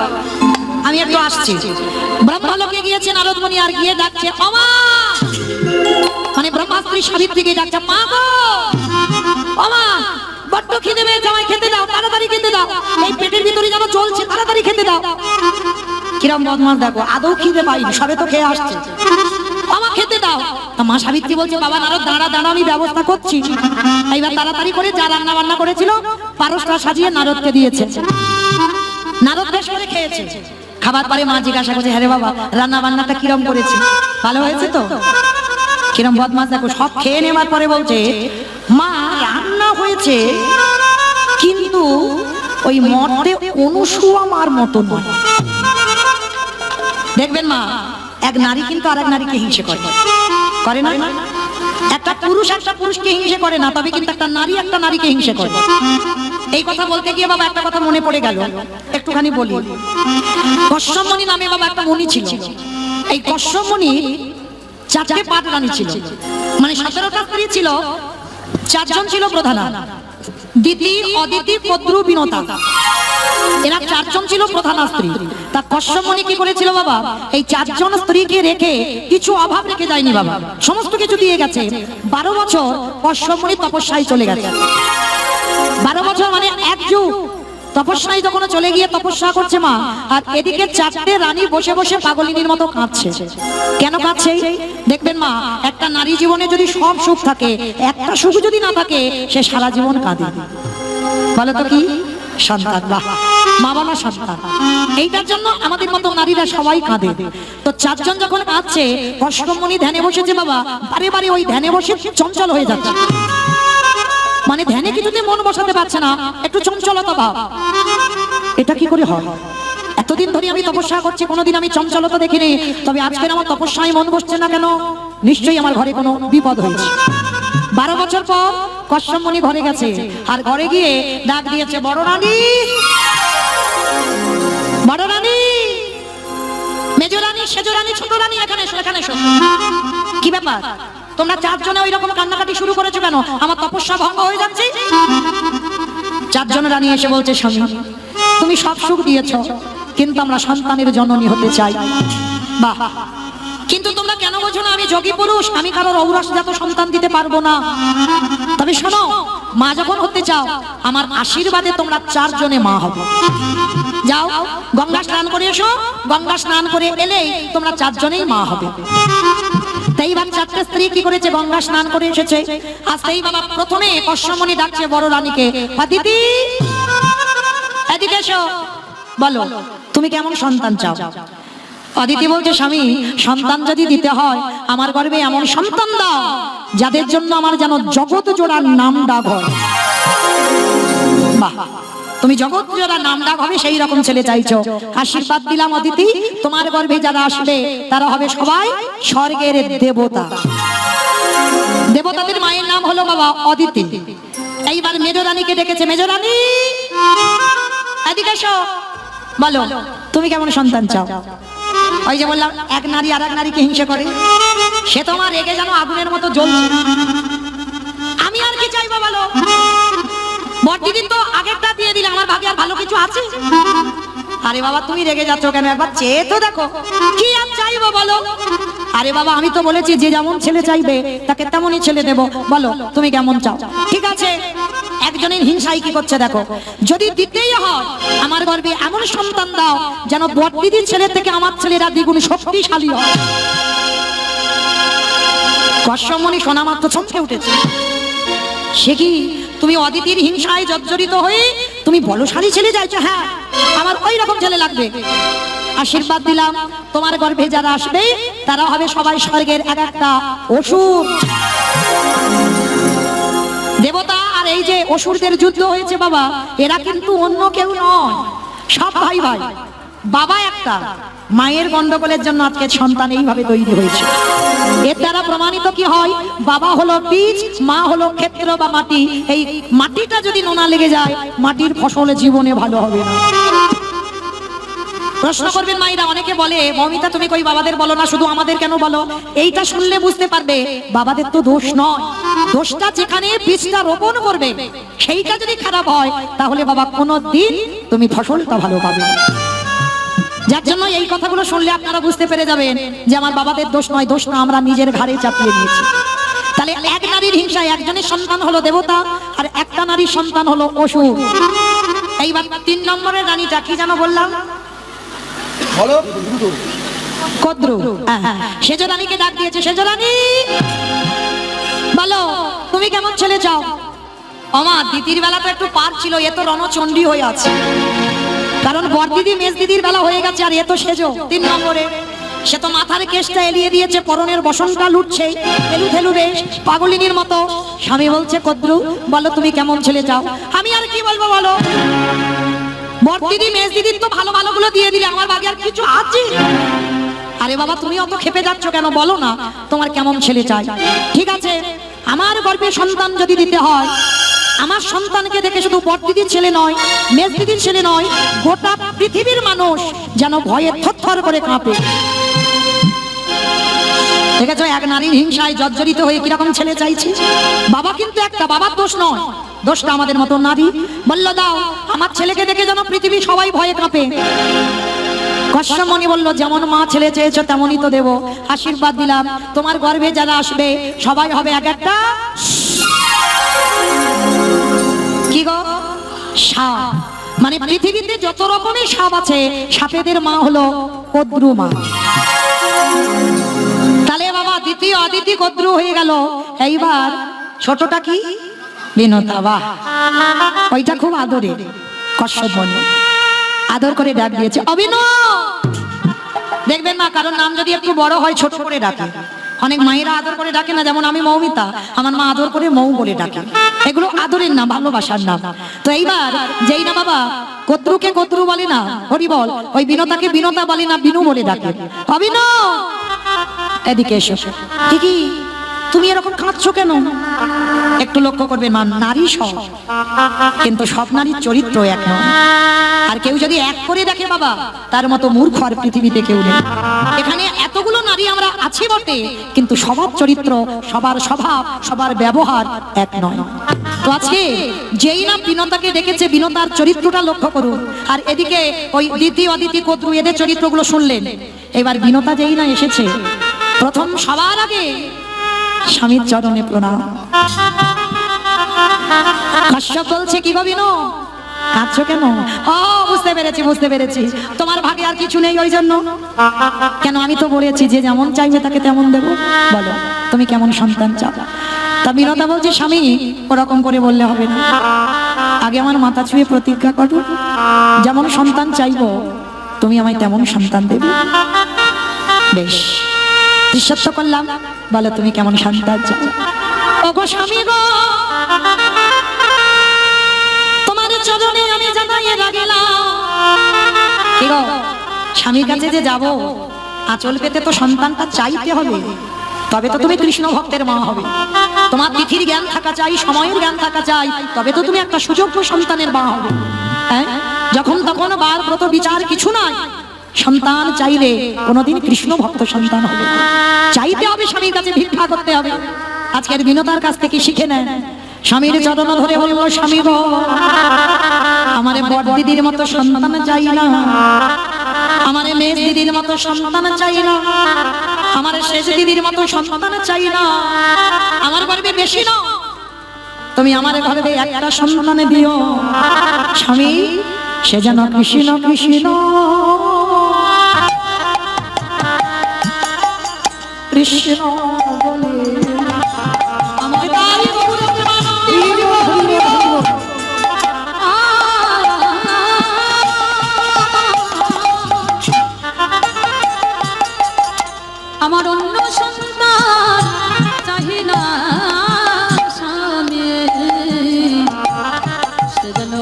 বাবা। আমি একটু আসছি। ব্রহ্মলোকে গিয়েছে নারদমণি আর গিয়ে ডাকছে অমা মানে ব্রহ্মাস্ত্রী সাবিত্রীকে ডাকছে, মা গো! অমা খিদে খেতে দাও, তাড়াতাড়ি খেতে দাও। এই পেটের ভিতরে যেন চলছে তাড়াতাড়ি খেতে দাও। কিরম বদমাস দেখো, আদৌ খিদে পাইনি, সবে তো খেয়ে আসছে। খেতে দাও। তা মা সাবিত্রী বলছে, বাবা, নারদ, দাঁড়া দাঁড়া, আমি ব্যবস্থা করছি। এইবার তাড়াতাড়ি করে যা রান্না বান্না করেছিল, পারসটা সাজিয়ে নারদকে দিয়েছে। খেয়েছে। খাবার পরে মা জিজ্ঞাসা করছে হ্যাঁ বাবা রান্না বান্নাটা কিরম করেছে? ভালো হয়েছে তো? কিরম বদমাস দেখো, সব খেয়ে নেবার পরে বলছে, মা, রান্না হয়েছে, কিন্তু ওই মর্তে অনুসুয়া মার মতো নয়। দেখবেন মা, এক নারী কিন্তু আর এক নারীকে হিংসে করে। করে না? একটা পুরুষ একটা পুরুষকে হিংসে করে না, তবে কিন্তু একটা নারী একটা নারীকে হিংসে করে। এই কথা বলতে গিয়ে বাবা একটা কথা মনে পড়ে গেল। একটুখানি বলি। কশ্যপমণি নামে বাবা একটা মণি ছিল। এই কশ্যপমণি চারটে পাট রানী ছিল। মানে সতেরোটা স্ত্রী ছিল, চারজন ছিল প্রধানা। দিতি অদিতি পদ্রু বিনতা। এরা চারজন ছিল প্রধান স্ত্রী। তা কি করেছিল বাবা? এই চারজন স্ত্রীকে রেখে কিছু অভাব রেখে যায়নি বাবা। সমস্ত কিছু দিয়ে গেছে। বারো বছর কশ্যপমণি তপস্যায় চলে গেছে। বারো বছর মানে এক যুগ। তপস্যায় যখন চলে গিয়ে তপস্যা করছে মা, আর এদিকে চারটে রানী বসে বসে পাগলিনীর মতো কাঁদছে। কেন কাঁদছে? দেখবেন মা, একটা নারী জীবনে যদি সব সুখ থাকে, একটা সুখ যদি না থাকে, সে সারা জীবন কাঁদে। বলো তো কি? সন্তান, বাহ। মা বাবা সন্তান। এইটার জন্য আমাদের মতো নারীরা সবাই কাঁদে। তো চারজন যখন কাঁদছে, কষ্টমণি ধ্যানে বসেছে বাবা, বারে বারে ওই ধ্যানে বসে চঞ্চল হয়ে যাচ্ছে। মানে ধ্যানে কিছুতে মন বসাতে পারছে না, একটু চঞ্চলতা ভাব। এটা কি করে হয়? এতদিন ধরে আমি তপস্যা করছি, কোনোদিন আমি চঞ্চলতা দেখিনি, তবে আজকের আমার তপস্যায় মন বসছে না কেন? নিশ্চয়ই আমার ঘরে কোনো বিপদ হয়েছে। বারো বছর পর কশ্যপমণি ঘরে গেছে, আর ঘরে গিয়ে ডাক দিয়েছে, বড় রানী! বড় রানী! মেজো রানী, সেজো রানী, ছোট রানী, এখানে এখানে কি ব্যাপার? তোমরা চারজনে ওই রকম কান্নাকাটি শুরু করেছ কেন? আমার তপস্যা ভঙ্গ হয়ে যাচ্ছে। চারজন রানী এসে বলছে, স্বামী, তুমি সব সুখ দিয়েছ, কিন্তু আমরা সন্তানের জননী হতে চাই। বাহ। কিন্তু তোমরা কেন বোঝো না, আমি যোগী পুরুষ, আমি কারোর ঔরসজাত সন্তান দিতে পারব না। তবে শোনো, মা যখন হতে চাও, আমার আশীর্বাদে তোমরা চারজনে মা হবে। যাও, গঙ্গা স্নান করে এসো। গঙ্গা স্নান করে এলেই তোমরা চারজনেই মা হবে। তাই চারটে স্ত্রী কি করেছে? গঙ্গা স্নান করে এসেছে। আসতেই বাবা প্রথমে ডাকছে বড় রানীকে দিদি! এদিকে এসো। বলো, তুমি কেমন সন্তান চাও? অদিতি বলছে, স্বামী, সন্তান যদি দিতে হয়, আমার গর্বে এমন সন্তান দাও, যাদের জন্য আমার যেন জগৎ জোড়ার নাম ডাক হয়। বাহ। তুমি জগৎ জোড়া নাম ডাক হবে সেই রকম ছেলে চাইছো। আশীর্বাদ দিলাম অদিতি, তোমার গর্ভে যারা আসবে, তারা হবে সবাই স্বর্গের দেবতা। দেবতাদের মায়ের নাম হলো বাবা অদিতি। এইবার মেজরানীকে ডেকেছে। মেজরানী! এদিকে বলো, তুমি কেমন সন্তান চাও? ওই যে বললাম, এক নারী আর এক নারীকে হিংসে করে। সে তোমার রেগে যেন আগুনের মতো জ্বলছে। আমি আর কি চাইব বলো? বড়দিদিন তো আগেরটা দিয়ে দিলে, আমার ভাগে আর ভালো কিছু আছে? আরে বাবা, তুমি রেগে যাচ্ছ কেন? একবার চেয়ে তো দেখো। কি আর চাইব বলো? আরে বাবা, আমি তো বলেছি, যে যেমন ছেলে চাইবে, তাকে তেমনই ছেলে দেব। বলো, তুমি কেমন চাও? ঠিক আছে? একজনের হিংসাই কি করছে দেখো। যদি দিতেই হয়, আমার গর্বে এমন সন্তান দাও, যেন বড়দিদির ছেলে থেকে আমার ছেলেরা দ্বিগুণ শক্তিশালী হয়। কশ্যমণি শোনা মাত্র চমকে উঠেছে। সে কি তুমি অদিতির হিংসায় জর্জরিত হয়ে তুমি বলশালী ছেলে যাইছো হ্যাঁ। আমার ওই রকম ছেলে লাগবে। আশীর্বাদ দিলাম। তোমার গর্ভে যারা আসবে, তারা হবে সবাই স্বর্গের এক একটা অসুর। দেবতা আর এই যে অসুরদের যুদ্ধ হয়েছে বাবা, এরা কিন্তু অন্য কেউ নয়। সব ভাই ভাই বাবা একটা, মায়ের গন্ডগোলের জন্য আজকে সন্তান এইভাবে তৈরি হয়েছে। এর দ্বারা প্রমাণিত কি হয়? বাবা হলো বীজ, মা হলো ক্ষেত্র বা মাটি। এই মাটিটা যদি নোনা লেগে যায়, মাটির ফসল জীবনে ভালো হবে না। প্রশ্ন করবেন মায়েরা, অনেকে বলে, মমিতা, তুমি কই বাবাদের বলো না, শুধু আমাদের কেন বলো? এইটা শুনলে বুঝতে পারবে, বাবাদের তো দোষ নয়। দোষটা যেখানে, বীজটা রোপণ করবে, সেইটা যদি খারাপ হয়, তাহলে বাবা কোনো দিন তুমি ফসলটা ভালো পাবে। যার জন্য এই কথাগুলো শুনলে আপনারা বুঝতে পেরে যাবেন যে আমার বাবাদের দোষ নয় দোষটা আমরা নিজের ঘাড়ে চাপিয়ে নিয়েছি তাহলে এক নারীর হিংসায় একজনের সন্তান হলো দেবতা আর একটা নারীর সন্তান হলো অসুর। এইবার তিন নম্বরের রানীটা কি যেন বললাম? বলো। কদ্রু। হ্যাঁ, হ্যাঁ। সেজ রানীকে ডাক দিয়েছে সেজ রানী! বলো তুমি কেমন ছেলে চাও? আমার দিদির বেলা তো একটু পার ছিল এ তো রণচণ্ডী হয়ে আছে। কারণ বর দিদি, মেজ দিদির বেলা হয়ে গেছে আর এ তো সেজো। তিন নম্বরে, সে তো মাথার কেশটা এলিয়ে দিয়েছে, পরনের বসনটা লুটছে এলু থেলু বেশ, পাগলিনীর মতো। স্বামী বলছে, কদ্রু, বলো তুমি কেমন ছেলে চাও? আমি আর কি বলব বলো? বর দিদি, মেজ দিদির তো ভালো ভালো গুলো দিয়ে দিলে, আমার বাগে আর কিছু আছে? আরে বাবা, তুমি অত খেপে যাচ্ছ কেন? বলো না, তোমার কেমন ছেলে চাই? ঠিক আছে, আমার গর্ভে সন্তান যদি দিতে হয় আমার সন্তানকে দেখে শুধু বড়দিদির ছেলে নয়, মেজদিদির ছেলে নয়, গোটা পৃথিবীর মানুষ যেন ভয়ে থরথর করে কাঁপে। দেখেছ, এক নারীর হিংসায় জর্জরিত হয়ে কীরকম ছেলে চাইছে? বাবা কিন্তু একটা, বাবার দোষ নয়। দোষটা আমাদের মতো নারী। বলল, দাও, আমার ছেলেকে দেখে যেন পৃথিবী সবাই ভয়ে কাঁপে। কশ্যমণি বলল, যেমন মা ছেলে চেয়েছো, তেমনই তো দেব। আশীর্বাদ দিলাম। তোমার গর্ভে যারা আসবে, সবাই হবে এক একটা কি গো? সাপ। মানে পৃথিবীতে যত রকমের সাপ আছে, সাপেদের মা হলো কদ্রু মা। তাহলে বাবা, দ্বিতীয় অদিতি কদ্রু হয়ে গেল। এইবার ছোটটা কি? বিনতা, বাহ। ওইটা খুব আদরে। কশ্যপ মনে আদর করে ডাক দিয়েছে। অভিনব দেখবেন না কারণ নাম যদি একটু বড় হয়, ছোট করে ডাকে। অনেক মায়েরা আদর করে ডাকে না, যেমন আমি মৌমিতা। আমার মা আদর করে মৌ বলে ডাকে। এগুলো আদরের নাম, ভালোবাসার নাম। তো এইবার যেই না বাবা কত্রুকে কত্রু বলে না, হরি বল, ওই বিনতাকে বিনতা বলে না, বিনু বলে ডাকে। অভিনব এদিকে এসো। কি কি? তুমি এরকম কাঁদছো কেন? একটু লক্ষ্য করবে, মা, নারী সব। কিন্তু সব নারীর চরিত্র এক নয়। আর কেউ যদি এক করে দেখে, বাবা, তার মতো মূর্খ আর পৃথিবীতে কেউ নেই। এখানে এতগুলো নারী আমরা আছি বটে, কিন্তু সবার চরিত্র, সবার স্বভাব, সবার ব্যবহার এক নয়। তো আজকে যেই না বিনতাকে দেখেছে বিনতার চরিত্রটা লক্ষ্য করুন। আর এদিকে ওই দ্বিতীয় অদিতি কদ্রু এদের চরিত্রগুলো শুনলেন। এবার বিনতা যেই না এসেছে, প্রথম সবার আগে স্বামীর চরণে প্রণাম। কাশ্যপ বলছে, কি গো বিনো? কাঁদছো কেন? ও, বুঝতে পেরেছি বুঝতে পেরেছি। তোমার ভাগে আর কিছু নেই ওই জন্য কেন আমি তো বলেছি যে যেমন চাইবে তাকে তেমন দেব। বলো, তুমি কেমন সন্তান চাও? তা বিনতা বলছে, স্বামী, ওরকম করে বললে হবে না। আগে আমার মাথা ছুঁয়ে প্রতিজ্ঞা করো। যেমন সন্তান চাইব, তুমি আমায় তেমন সন্তান দেবে। বেশ সত্য করলাম। বলো, তুমি কেমন সন্তান স্বামী গো তোমার চরণে আমি স্বামীর কাছে যে যাব, আঁচল পেতে তো সন্তানটা চাইতে হবে। তবে তো তুমি কৃষ্ণ ভক্তের মা হবে। তোমার তিথির জ্ঞান থাকা চাই, সময়ের জ্ঞান থাকা চাই, তবে তো তুমি একটা সুযোগ্য সন্তানের মা হবে। হ্যাঁ? যখন তখন বার ব্রত বিচার কিছু নাই সন্তান চাইলে কোনোদিন কৃষ্ণ ভক্ত সন্তান হবে চাইতে হবে স্বামীর কাছে ভিক্ষা করতে হবে। আজকের বিনতার কাছ থেকে শিখে নেন, স্বামীর চরণ ধরে বলল, স্বামী আমার বড় দিদির মতো সন্তান চাই না। আমার মেজ দিদির মতো সন্তান চাই না। আমার শেষ দিদির মতো সন্তান চাই না। আমার গর্বে বেশি না। তুমি আমার গর্বে একটা সন্তান দিও। স্বামী, সে যেন কৃষ্ণ কৃষ্ণ। কৃষ্ণ। আমার অন্য সন্তান চাহি না স্বামী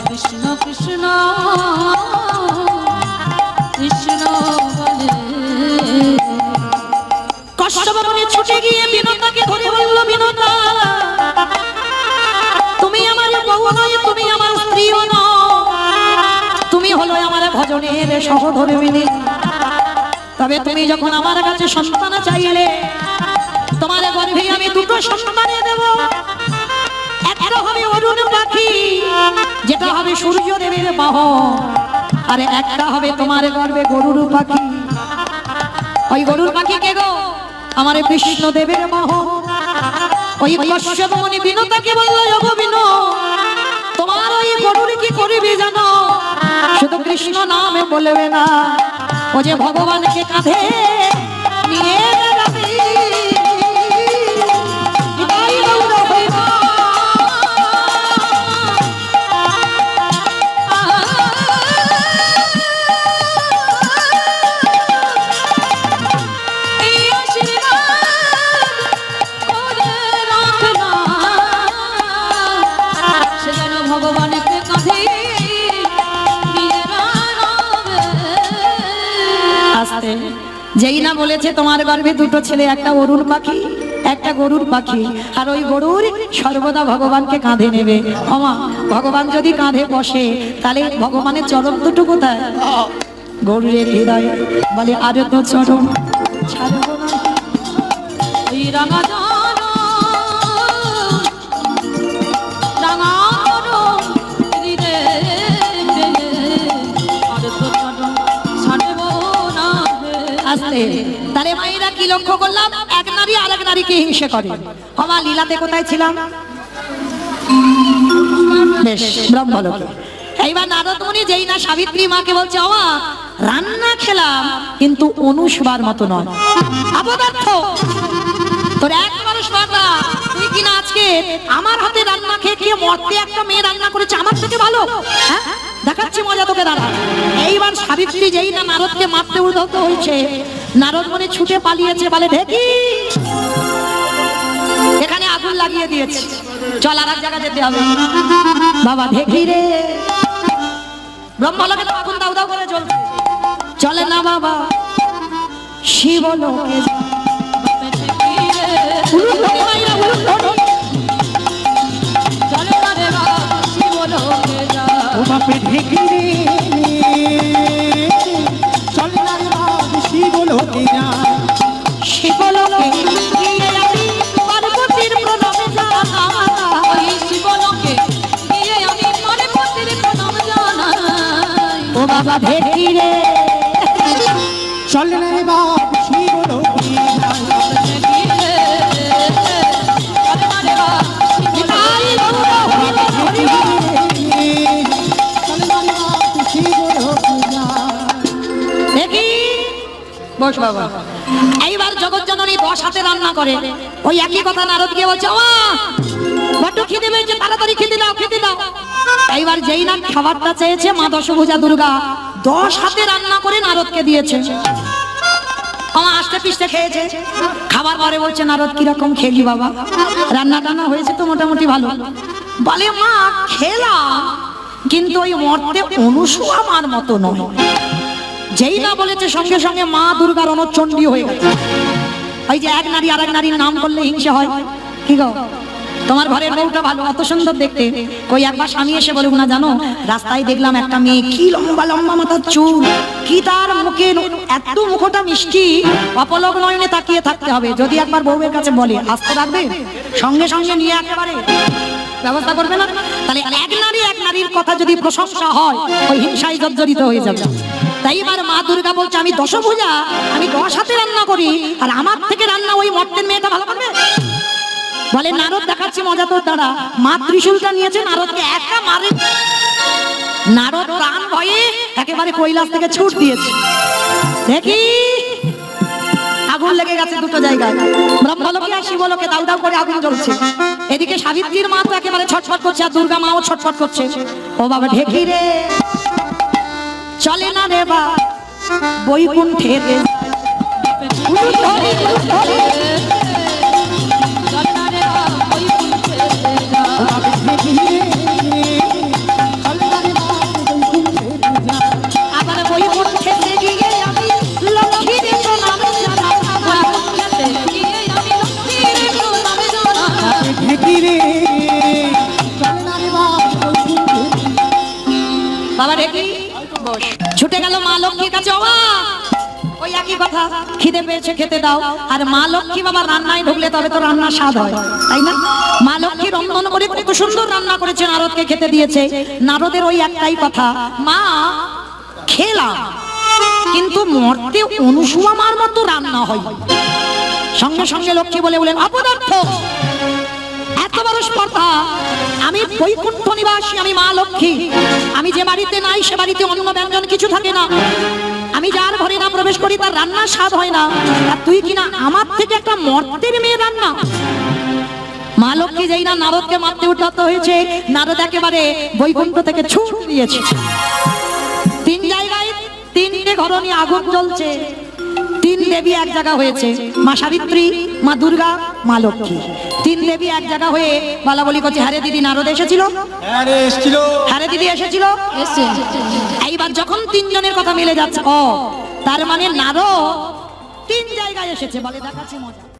কৃষ্ণ কৃষ্ণ ছুটে গিয়ে বিনতাকে ধরে বলল বিনতা তুমি আমার বউ নয়, তুমি আমার স্ত্রীও নয় তুমি হলো আমার ভজনের সহধর্মিনী। তবে তুমি যখন আমার কাছে সন্তান চাইলে, তোমার গর্ভে আমি দুটো সন্তানে দেব। একটা হবে অরুণ পাখি, যেটা হবে সূর্য দেবের মহ আর একটা হবে তোমার গর্বে গরুর পাখি। ওই গরুর পাখি কে গো? আমার দেবের বাহ ওই কশ্যপ মুনি বিনতাকে বলল যোগ বিনো, তোমার ওই গরুর কি করবি জানো? শুধু কৃষ্ণ নামে বলবে না। ও যে ভগবানকে কাঁধে নিয়ে আস্তে যেই না বলেছে তোমার গর্ভে দুটো ছেলে, একটা অরুণ পাখি, একটা গরুর পাখি। আর ওই গরুর সর্বদা ভগবানকে কাঁধে নেবে। অমা ভগবান যদি কাঁধে বসে, তাহলে ভগবানের চরম দুটো কোথায়? গরুরের হৃদয়। বলে, আরও তো চরম ছাড়ব না। আস্তে। তাহলে মায়েরা কি লক্ষ্য করলাম? এক নারী আর এক নারীকে হিংসে করে। হমা লীলাতে কোথায় ছিলাম? বেশ, ব্রহ্মলোকে। এইবার নারদমণি যেই না সাবিত্রী মাকে বলছে, অমা, রান্না খেলাম, কিন্তু অনুসবার মতো নয়। অপদার্থ তোর এক মানুষ না তুই কিনা আজকে আমার হাতে রান্না খেয়ে খেয়ে মরতে একটা মেয়ে রান্না করেছে? আমার থেকে ভালো হ্যাঁ? দেখাচ্ছি মজা তোকে দাঁড়া এইবার সাবিত্রী যেই না নারদকে মারতে উদ্ধত হয়েছে, নারদ মনে ছুটে পালিয়েছে বলে ঢেকি এখানে আগুন লাগিয়ে দিয়েছে। চল আর এক জায়গা যেতে হবে। বাবা ঢেকি রে। ব্রহ্মলোকে তো আগুন দাউ দাউ করে চলছে চলে না বাবা। শিবলোকে। ও বাপে ঢেকি রে চল না রে বাপ শিবলোকে যা শিবলোকে গিয়ে আমি পার্বতীর প্রণামে জানাই। ওই গিয়ে আমি পার্বতীর প্রণাম জানাই। ও বাবা ঢেকি রে চল না রে বাপ বস বাবা। এইবার জগৎ জননী হাতে রান্না করে। ওই একই কথা নারদ গিয়ে বলছে মা বড্ড খিদে পেয়েছে, তাড়াতাড়ি খেতে দাও খেতে দাও। এইবার যেই না খাবারটা চেয়েছে মা দশভুজা দুর্গা, দশ হাতে রান্না করে নারদকে দিয়েছে। আমার আস্তে পিস্তে খেয়েছে। খাবার পরে বলছে, নারদ, কীরকম খেলি বাবা? রান্না টান্না হয়েছে তো মোটামুটি ভালো। বলে, মা, খেলাম, কিন্তু ওই মর্তে অনুসুয়া মার মতো নয়। যেই না বলেছে সঙ্গে সঙ্গে মা দুর্গার অনচণ্ডী হয়ে গেছে। ওই যে এক নারী আর এক নারীর নাম করলে হিংসা হয়। কি গো? তোমার ঘরের বউটা ভালো, অত সুন্দর দেখতে। কই একবার স্বামী এসে বলুক না, জানো? রাস্তায় দেখলাম একটা মেয়ে, কি লম্বা লম্বা মাথার চুল, কি তার মুখে এত মুখটা মিষ্টি। অপলক নয়নে তাকিয়ে থাকতে হবে, যদি একবার বউয়ের কাছে বলে, আসতে রাখবে সঙ্গে সঙ্গে নিয়ে একেবারে ব্যবস্থা করবে না? তাহলে এক নারী এক নারীর কথা যদি প্রশংসা হয়, ওই হিংসায় জর্জরিত হয়ে যাবে। তাই এবার মা দুর্গা বলছে, আমি দশভুজা আমি দশ হাতে রান্না করি, আর আমার থেকে রান্না ওই মর্তের মেয়েটা ভালো করবে বলে, নারদ দেখাচ্ছে, মজা তোর দ্বারা। মা ত্রিশূলটা নিয়েছে, নারদকে একটা মারে। নারদ প্রাণ ভয়ে একেবারে কৈলাস থেকে ছুট দিয়েছে। দেখি, আগুন লেগে গেছে দুটো জায়গায়। ব্রহ্মলোকে আর শিবলোকে দাউ দাউ করে আগুন জ্বলছে। এদিকে সাবিত্রীর মা তো একেবারে ছটফট করছে, আর দুর্গা মাও ছটফট করছে। ও বাবা, ঢেকি রে। চলে না রে বা বৈকুণ্ঠের লক্ষ্মী বাবা রান্নায় ঢুকলে তবে তো রান্নার স্বাদ হয়, তাই না? মা লক্ষ্মী রন্ধন করে কত সুন্দর রান্না করেছে, নারদকে খেতে দিয়েছে। নারদের ওই একটাই কথা, মা, খেলাম, কিন্তু মর্তে অনুসুয়া মার মতো রান্না হয়। সঙ্গে সঙ্গে লক্ষ্মী বলে বলেন অপদার্থ, এত বড় স্পর্ধা, আমি বৈকুণ্ঠ নিবাসী, আমি মা লক্ষ্মী। আমি যে বাড়িতে নাই, সে বাড়িতে অন্য ব্যঞ্জন কিছু থাকে না। আমি যার ঘরে না প্রবেশ করি, তার রান্নার স্বাদ হয় না। আর তুই কিনা আমার থেকে একটা মর্তের মেয়ে রান্না? মা লক্ষ্মী যেই না নারদকে মারতে উঠাতে হয়েছে, নারদ একেবারে বৈকুণ্ঠ থেকে ছুট দিয়েছে। তিন জায়গায় তিনটে ঘরনি আগুন জ্বলছে। তিন দেবী এক জায়গা হয়েছে মা সাবিত্রী মা দুর্গা মা লক্ষ্মী। তিন দেবী এক জায়গা হয়ে বলা বলি করছে হ্যারে দিদি নারদ এসেছিল। হারে হ্যারে দিদি এসেছিল। এসছে। এইবার যখন তিনজনের কথা মিলে যাচ্ছে ও তার মানে নারদ তিন জায়গায় এসেছে বলে দেখাচ্ছে মজা।